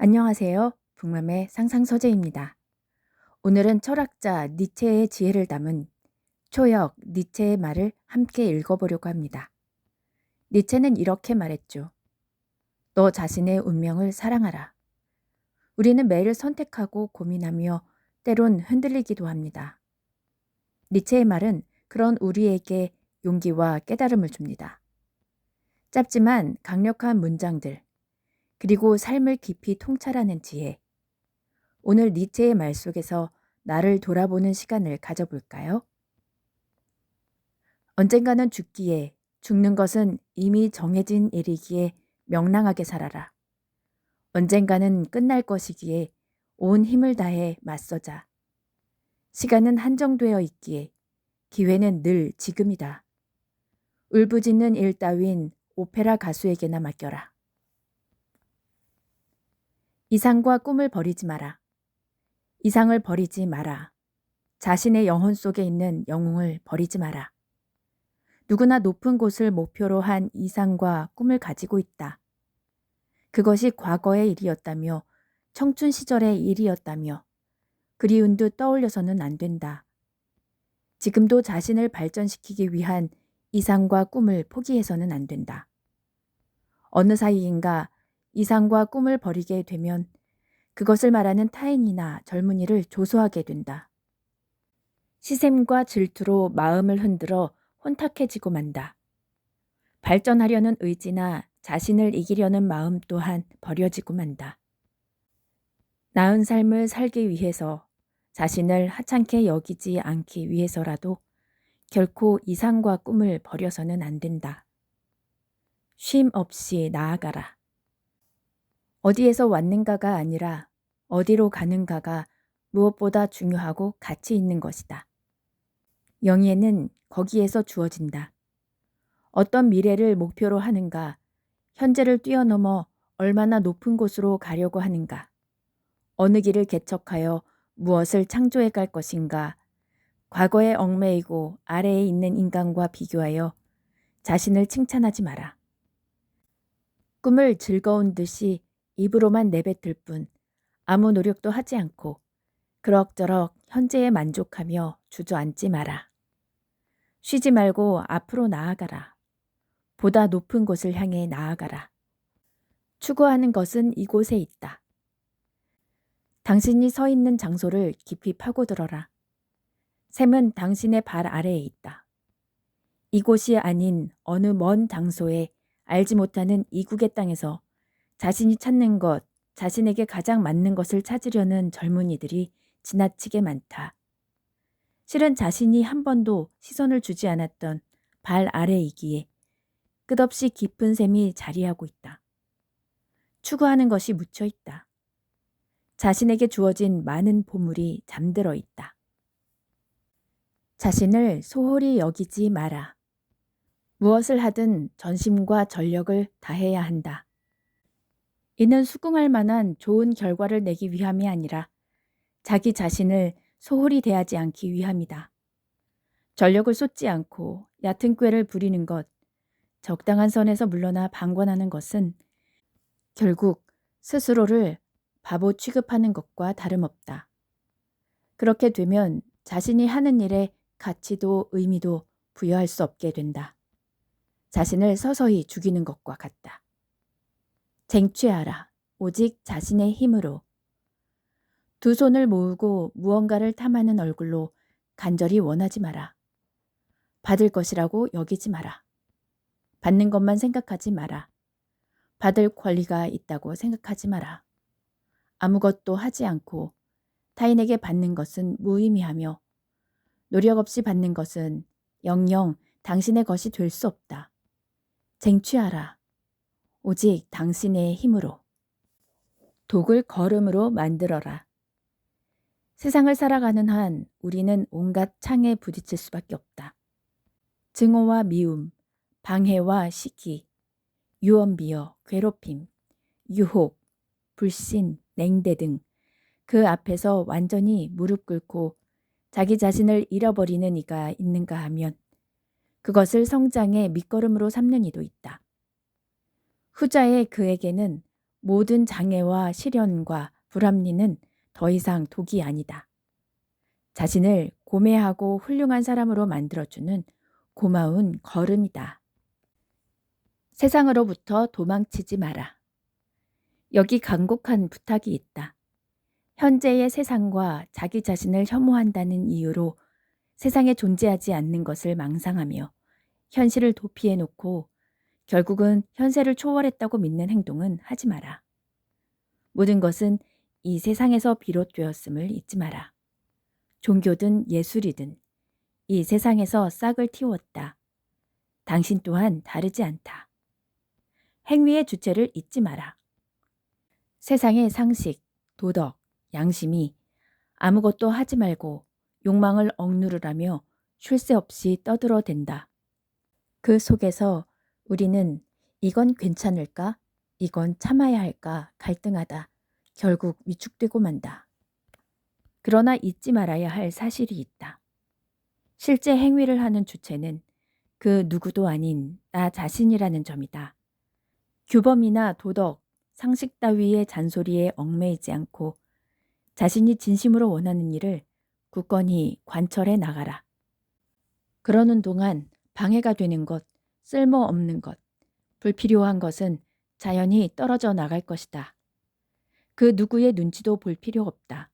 안녕하세요. 북맘의 상상서재입니다. 오늘은 철학자 니체의 지혜를 담은 초역 니체의 말을 함께 읽어보려고 합니다. 니체는 이렇게 말했죠. 너 자신의 운명을 사랑하라. 우리는 매일 선택하고 고민하며 때론 흔들리기도 합니다. 니체의 말은 그런 우리에게 용기와 깨달음을 줍니다. 짧지만 강력한 문장들, 그리고 삶을 깊이 통찰하는 지혜. 오늘 니체의 말 속에서 나를 돌아보는 시간을 가져볼까요? 언젠가는 죽기에 죽는 것은 이미 정해진 일이기에 명랑하게 살아라. 언젠가는 끝날 것이기에 온 힘을 다해 맞서자. 시간은 한정되어 있기에 기회는 늘 지금이다. 울부짖는 일 따윈 오페라 가수에게나 맡겨라. 이상과 꿈을 버리지 마라. 이상을 버리지 마라. 자신의 영혼 속에 있는 영웅을 버리지 마라. 누구나 높은 곳을 목표로 한 이상과 꿈을 가지고 있다. 그것이 과거의 일이었다며 청춘 시절의 일이었다며 그리운 듯 떠올려서는 안 된다. 지금도 자신을 발전시키기 위한 이상과 꿈을 포기해서는 안 된다. 어느 사이인가 이상과 꿈을 버리게 되면 그것을 말하는 타인이나 젊은이를 조소하게 된다. 시샘과 질투로 마음을 흔들어 혼탁해지고 만다. 발전하려는 의지나 자신을 이기려는 마음 또한 버려지고 만다. 나은 삶을 살기 위해서 자신을 하찮게 여기지 않기 위해서라도 결코 이상과 꿈을 버려서는 안 된다. 쉼 없이 나아가라. 어디에서 왔는가가 아니라 어디로 가는가가 무엇보다 중요하고 가치 있는 것이다. 영예는 거기에서 주어진다. 어떤 미래를 목표로 하는가, 현재를 뛰어넘어 얼마나 높은 곳으로 가려고 하는가, 어느 길을 개척하여 무엇을 창조해 갈 것인가, 과거에 얽매이고 아래에 있는 인간과 비교하여 자신을 칭찬하지 마라. 꿈을 즐거운 듯이 입으로만 내뱉을 뿐 아무 노력도 하지 않고 그럭저럭 현재에 만족하며 주저앉지 마라. 쉬지 말고 앞으로 나아가라. 보다 높은 곳을 향해 나아가라. 추구하는 것은 이곳에 있다. 당신이 서 있는 장소를 깊이 파고들어라. 샘은 당신의 발 아래에 있다. 이곳이 아닌 어느 먼 장소에 알지 못하는 이국의 땅에서 자신이 찾는 것, 자신에게 가장 맞는 것을 찾으려는 젊은이들이 지나치게 많다. 실은 자신이 한 번도 시선을 주지 않았던 발 아래이기에 끝없이 깊은 샘이 자리하고 있다. 추구하는 것이 묻혀 있다. 자신에게 주어진 많은 보물이 잠들어 있다. 자신을 소홀히 여기지 마라. 무엇을 하든 전심과 전력을 다해야 한다. 이는 수긍할 만한 좋은 결과를 내기 위함이 아니라 자기 자신을 소홀히 대하지 않기 위함이다. 전력을 쏟지 않고 얕은 꾀를 부리는 것, 적당한 선에서 물러나 방관하는 것은 결국 스스로를 바보 취급하는 것과 다름없다. 그렇게 되면 자신이 하는 일에 가치도 의미도 부여할 수 없게 된다. 자신을 서서히 죽이는 것과 같다. 쟁취하라. 오직 자신의 힘으로. 두 손을 모으고 무언가를 탐하는 얼굴로 간절히 원하지 마라. 받을 것이라고 여기지 마라. 받는 것만 생각하지 마라. 받을 권리가 있다고 생각하지 마라. 아무것도 하지 않고 타인에게 받는 것은 무의미하며 노력 없이 받는 것은 영영 당신의 것이 될 수 없다. 쟁취하라. 오직 당신의 힘으로 독을 걸음으로 만들어라. 세상을 살아가는 한 우리는 온갖 창에 부딪힐 수밖에 없다. 증오와 미움, 방해와 시기, 유언비어, 괴롭힘, 유혹, 불신, 냉대 등 그 앞에서 완전히 무릎 꿇고 자기 자신을 잃어버리는 이가 있는가 하면 그것을 성장의 밑거름으로 삼는 이도 있다. 후자의 그에게는 모든 장애와 시련과 불합리는 더 이상 독이 아니다. 자신을 고매하고 훌륭한 사람으로 만들어주는 고마운 걸음이다. 세상으로부터 도망치지 마라. 여기 간곡한 부탁이 있다. 현재의 세상과 자기 자신을 혐오한다는 이유로 세상에 존재하지 않는 것을 망상하며 현실을 도피해 놓고 결국은 현세를 초월했다고 믿는 행동은 하지 마라. 모든 것은 이 세상에서 비롯되었음을 잊지 마라. 종교든 예술이든 이 세상에서 싹을 틔웠다. 당신 또한 다르지 않다. 행위의 주체를 잊지 마라. 세상의 상식, 도덕, 양심이 아무것도 하지 말고 욕망을 억누르라며 쉴 새 없이 떠들어 댄다. 그 속에서 우리는 이건 괜찮을까? 이건 참아야 할까? 갈등하다. 결국 위축되고 만다. 그러나 잊지 말아야 할 사실이 있다. 실제 행위를 하는 주체는 그 누구도 아닌 나 자신이라는 점이다. 규범이나 도덕, 상식 따위의 잔소리에 얽매이지 않고 자신이 진심으로 원하는 일을 굳건히 관철해 나가라. 그러는 동안 방해가 되는 것, 쓸모없는 것, 불필요한 것은 자연히 떨어져 나갈 것이다. 그 누구의 눈치도 볼 필요 없다.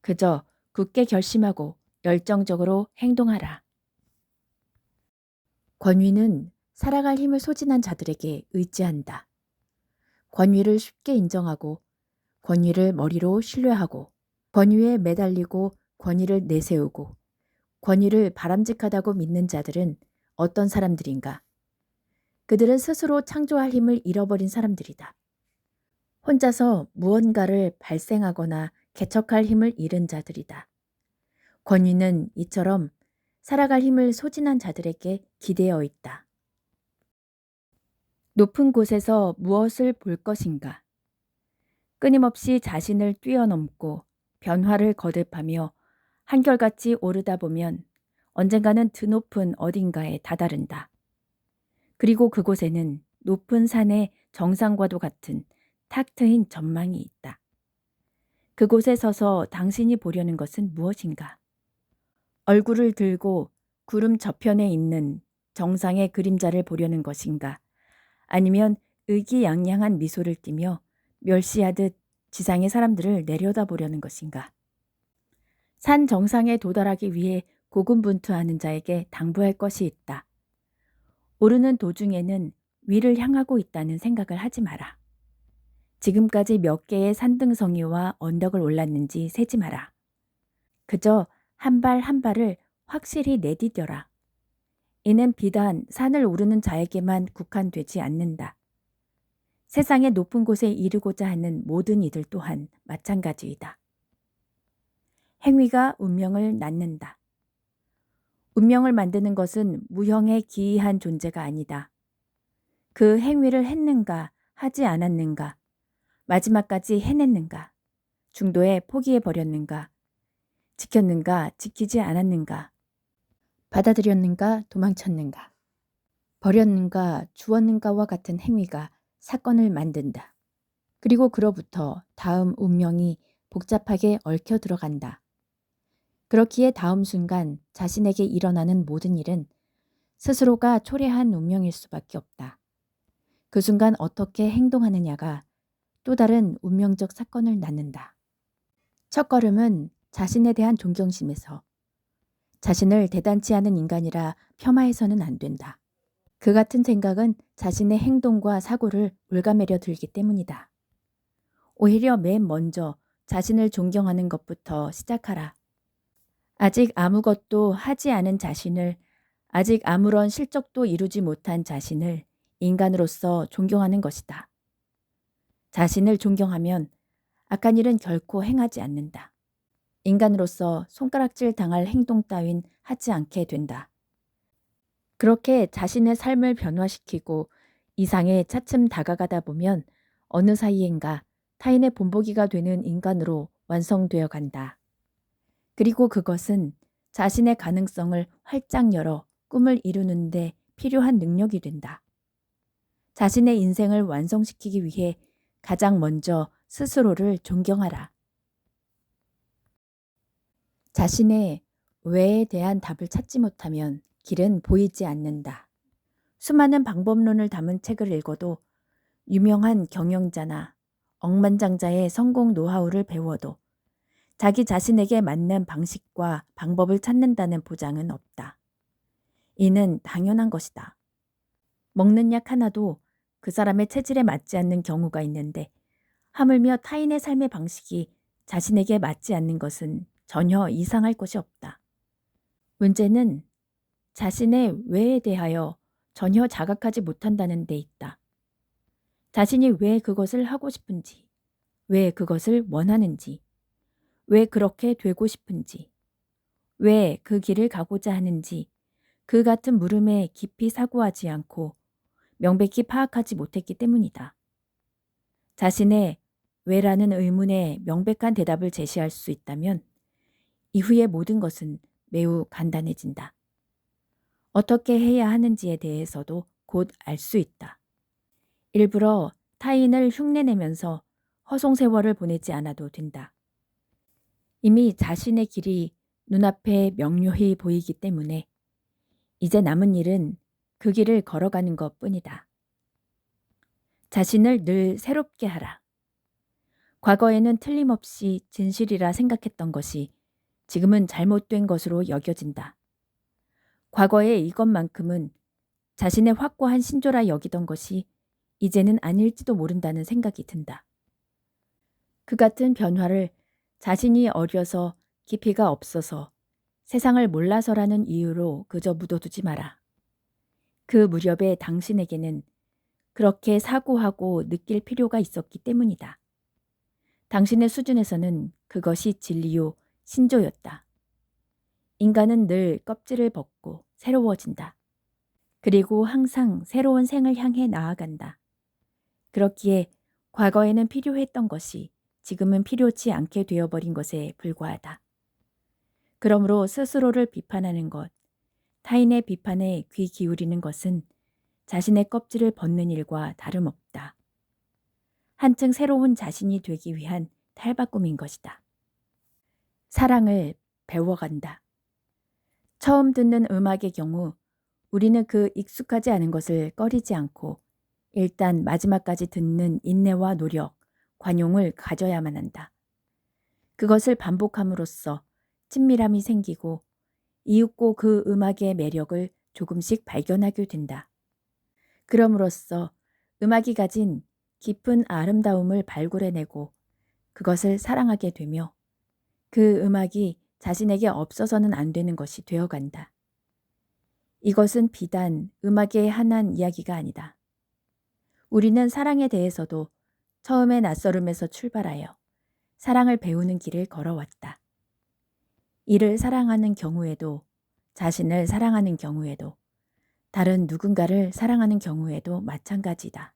그저 굳게 결심하고 열정적으로 행동하라. 권위는 살아갈 힘을 소진한 자들에게 의지한다. 권위를 쉽게 인정하고 권위를 머리로 신뢰하고 권위에 매달리고 권위를 내세우고 권위를 바람직하다고 믿는 자들은 어떤 사람들인가? 그들은 스스로 창조할 힘을 잃어버린 사람들이다. 혼자서 무언가를 발생하거나 개척할 힘을 잃은 자들이다. 권위는 이처럼 살아갈 힘을 소진한 자들에게 기대어 있다. 높은 곳에서 무엇을 볼 것인가? 끊임없이 자신을 뛰어넘고 변화를 거듭하며 한결같이 오르다 보면 언젠가는 드높은 어딘가에 다다른다. 그리고 그곳에는 높은 산의 정상과도 같은 탁 트인 전망이 있다. 그곳에 서서 당신이 보려는 것은 무엇인가? 얼굴을 들고 구름 저편에 있는 정상의 그림자를 보려는 것인가? 아니면 의기양양한 미소를 띠며 멸시하듯 지상의 사람들을 내려다보려는 것인가? 산 정상에 도달하기 위해 고군분투하는 자에게 당부할 것이 있다. 오르는 도중에는 위를 향하고 있다는 생각을 하지 마라. 지금까지 몇 개의 산등성이와 언덕을 올랐는지 세지 마라. 그저 한 발 한 발을 확실히 내디뎌라. 이는 비단 산을 오르는 자에게만 국한되지 않는다. 세상의 높은 곳에 이르고자 하는 모든 이들 또한 마찬가지이다. 행위가 운명을 낳는다. 운명을 만드는 것은 무형의 기이한 존재가 아니다. 그 행위를 했는가, 하지 않았는가, 마지막까지 해냈는가, 중도에 포기해 버렸는가, 지켰는가, 지키지 않았는가, 받아들였는가, 도망쳤는가, 버렸는가, 주었는가와 같은 행위가 사건을 만든다. 그리고 그로부터 다음 운명이 복잡하게 얽혀 들어간다. 그렇기에 다음 순간 자신에게 일어나는 모든 일은 스스로가 초래한 운명일 수밖에 없다. 그 순간 어떻게 행동하느냐가 또 다른 운명적 사건을 낳는다. 첫 걸음은 자신에 대한 존경심에서 자신을 대단치 않은 인간이라 폄하해서는 안 된다. 그 같은 생각은 자신의 행동과 사고를 올가매려 들기 때문이다. 오히려 맨 먼저 자신을 존경하는 것부터 시작하라. 아직 아무것도 하지 않은 자신을, 아직 아무런 실적도 이루지 못한 자신을 인간으로서 존경하는 것이다. 자신을 존경하면 악한 일은 결코 행하지 않는다. 인간으로서 손가락질 당할 행동 따윈 하지 않게 된다. 그렇게 자신의 삶을 변화시키고 이상에 차츰 다가가다 보면 어느 사이엔가 타인의 본보기가 되는 인간으로 완성되어 간다. 그리고 그것은 자신의 가능성을 활짝 열어 꿈을 이루는데 필요한 능력이 된다. 자신의 인생을 완성시키기 위해 가장 먼저 스스로를 존경하라. 자신의 왜에 대한 답을 찾지 못하면 길은 보이지 않는다. 수많은 방법론을 담은 책을 읽어도 유명한 경영자나 억만장자의 성공 노하우를 배워도 자기 자신에게 맞는 방식과 방법을 찾는다는 보장은 없다. 이는 당연한 것이다. 먹는 약 하나도 그 사람의 체질에 맞지 않는 경우가 있는데 하물며 타인의 삶의 방식이 자신에게 맞지 않는 것은 전혀 이상할 것이 없다. 문제는 자신의 왜에 대하여 전혀 자각하지 못한다는 데 있다. 자신이 왜 그것을 하고 싶은지, 왜 그것을 원하는지, 왜 그렇게 되고 싶은지, 왜 그 길을 가고자 하는지 그 같은 물음에 깊이 사고하지 않고 명백히 파악하지 못했기 때문이다. 자신의 왜라는 의문에 명백한 대답을 제시할 수 있다면 이후의 모든 것은 매우 간단해진다. 어떻게 해야 하는지에 대해서도 곧 알 수 있다. 일부러 타인을 흉내내면서 허송 세월을 보내지 않아도 된다. 이미 자신의 길이 눈앞에 명료히 보이기 때문에 이제 남은 일은 그 길을 걸어가는 것 뿐이다. 자신을 늘 새롭게 하라. 과거에는 틀림없이 진실이라 생각했던 것이 지금은 잘못된 것으로 여겨진다. 과거에 이것만큼은 자신의 확고한 신조라 여기던 것이 이제는 아닐지도 모른다는 생각이 든다. 그 같은 변화를 자신이 어려서 깊이가 없어서 세상을 몰라서라는 이유로 그저 묻어두지 마라. 그 무렵에 당신에게는 그렇게 사고하고 느낄 필요가 있었기 때문이다. 당신의 수준에서는 그것이 진리요, 신조였다. 인간은 늘 껍질을 벗고 새로워진다. 그리고 항상 새로운 생을 향해 나아간다. 그렇기에 과거에는 필요했던 것이 지금은 필요치 않게 되어버린 것에 불과하다. 그러므로 스스로를 비판하는 것, 타인의 비판에 귀 기울이는 것은 자신의 껍질을 벗는 일과 다름없다. 한층 새로운 자신이 되기 위한 탈바꿈인 것이다. 사랑을 배워간다. 처음 듣는 음악의 경우 우리는 그 익숙하지 않은 것을 꺼리지 않고 일단 마지막까지 듣는 인내와 노력, 관용을 가져야만 한다. 그것을 반복함으로써 친밀함이 생기고 이윽고 그 음악의 매력을 조금씩 발견하게 된다. 그럼으로써 음악이 가진 깊은 아름다움을 발굴해내고 그것을 사랑하게 되며 그 음악이 자신에게 없어서는 안 되는 것이 되어간다. 이것은 비단 음악에 한한 이야기가 아니다. 우리는 사랑에 대해서도 처음에 낯설음에서 출발하여 사랑을 배우는 길을 걸어왔다. 이를 사랑하는 경우에도 자신을 사랑하는 경우에도 다른 누군가를 사랑하는 경우에도 마찬가지다.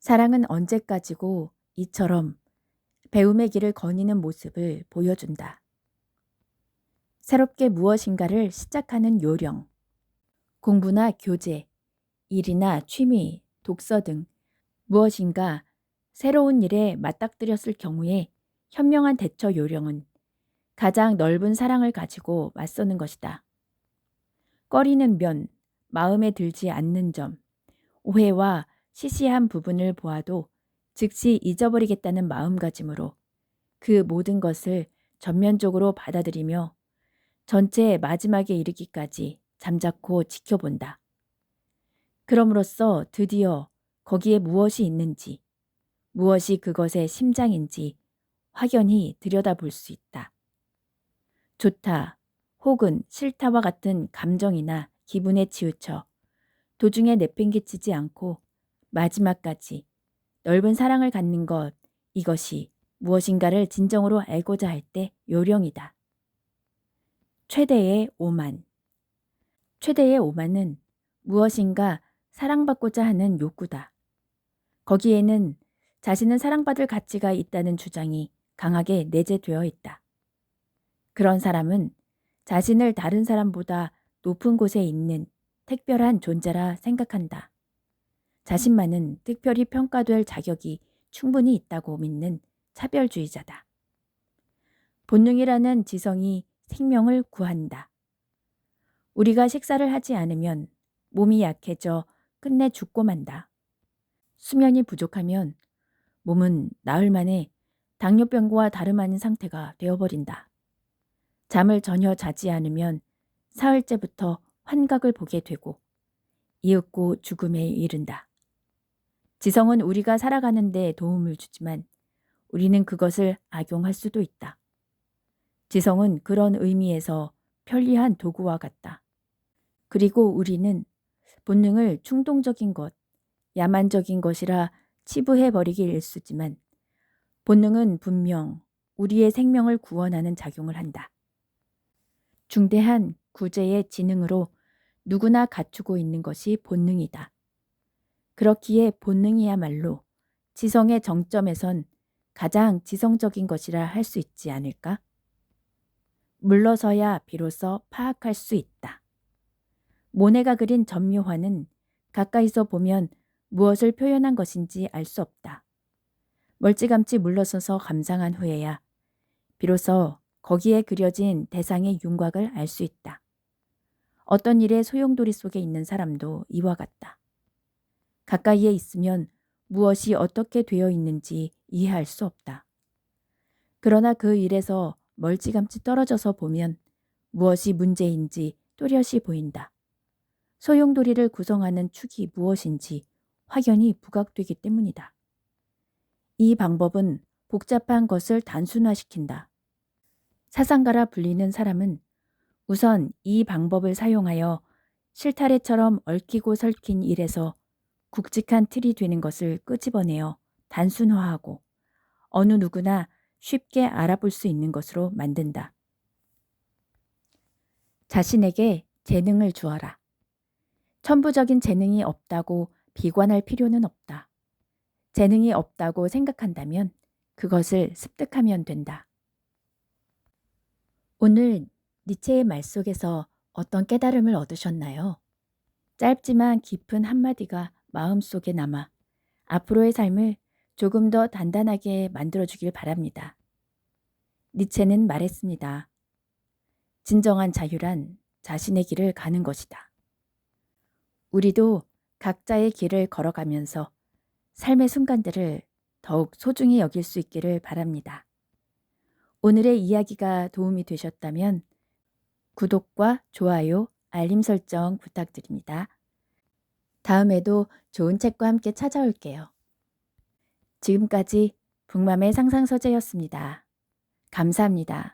사랑은 언제까지고 이처럼 배움의 길을 거니는 모습을 보여준다. 새롭게 무엇인가를 시작하는 요령, 공부나 교재, 일이나 취미, 독서 등 무엇인가 새로운 일에 맞닥뜨렸을 경우에 현명한 대처 요령은 가장 넓은 사랑을 가지고 맞서는 것이다. 꺼리는 면, 마음에 들지 않는 점, 오해와 시시한 부분을 보아도 즉시 잊어버리겠다는 마음가짐으로 그 모든 것을 전면적으로 받아들이며 전체 마지막에 이르기까지 잠자코 지켜본다. 그럼으로써 드디어 거기에 무엇이 있는지, 무엇이 그것의 심장인지 확연히 들여다볼 수 있다. 좋다 혹은 싫다와 같은 감정이나 기분에 치우쳐 도중에 내팽개치지 않고 마지막까지 넓은 사랑을 갖는 것 이것이 무엇인가를 진정으로 알고자 할 때 요령이다. 최대의 오만 최대의 오만은 무엇인가 사랑받고자 하는 욕구다. 거기에는 자신은 사랑받을 가치가 있다는 주장이 강하게 내재되어 있다. 그런 사람은 자신을 다른 사람보다 높은 곳에 있는 특별한 존재라 생각한다. 자신만은 특별히 평가될 자격이 충분히 있다고 믿는 차별주의자다. 본능이라는 지성이 생명을 구한다. 우리가 식사를 하지 않으면 몸이 약해져 끝내 죽고 만다. 수면이 부족하면 몸은 나흘 만에 당뇨병과 다름 아닌 상태가 되어버린다. 잠을 전혀 자지 않으면 사흘째부터 환각을 보게 되고 이윽고 죽음에 이른다. 지성은 우리가 살아가는 데 도움을 주지만 우리는 그것을 악용할 수도 있다. 지성은 그런 의미에서 편리한 도구와 같다. 그리고 우리는 본능을 충동적인 것, 야만적인 것이라 치부해버리기 일쑤지만 본능은 분명 우리의 생명을 구원하는 작용을 한다. 중대한 구제의 지능으로 누구나 갖추고 있는 것이 본능이다. 그렇기에 본능이야말로 지성의 정점에선 가장 지성적인 것이라 할 수 있지 않을까? 물러서야 비로소 파악할 수 있다. 모네가 그린 전묘화는 가까이서 보면 무엇을 표현한 것인지 알 수 없다. 멀찌감치 물러서서 감상한 후에야 비로소 거기에 그려진 대상의 윤곽을 알 수 있다. 어떤 일의 소용돌이 속에 있는 사람도 이와 같다. 가까이에 있으면 무엇이 어떻게 되어 있는지 이해할 수 없다. 그러나 그 일에서 멀찌감치 떨어져서 보면 무엇이 문제인지 또렷이 보인다. 소용돌이를 구성하는 축이 무엇인지 확연히 부각되기 때문이다. 이 방법은 복잡한 것을 단순화시킨다. 사상가라 불리는 사람은 우선 이 방법을 사용하여 실타래처럼 얽히고 설킨 일에서 굵직한 틀이 되는 것을 끄집어내어 단순화하고 어느 누구나 쉽게 알아볼 수 있는 것으로 만든다. 자신에게 재능을 주어라. 천부적인 재능이 없다고 비관할 필요는 없다. 재능이 없다고 생각한다면 그것을 습득하면 된다. 오늘 니체의 말 속에서 어떤 깨달음을 얻으셨나요? 짧지만 깊은 한마디가 마음속에 남아 앞으로의 삶을 조금 더 단단하게 만들어주길 바랍니다. 니체는 말했습니다. 진정한 자유란 자신의 길을 가는 것이다. 우리도 각자의 길을 걸어가면서 삶의 순간들을 더욱 소중히 여길 수 있기를 바랍니다. 오늘의 이야기가 도움이 되셨다면 구독과 좋아요, 알림 설정 부탁드립니다. 다음에도 좋은 책과 함께 찾아올게요. 지금까지 북맘의 상상서재였습니다. 감사합니다.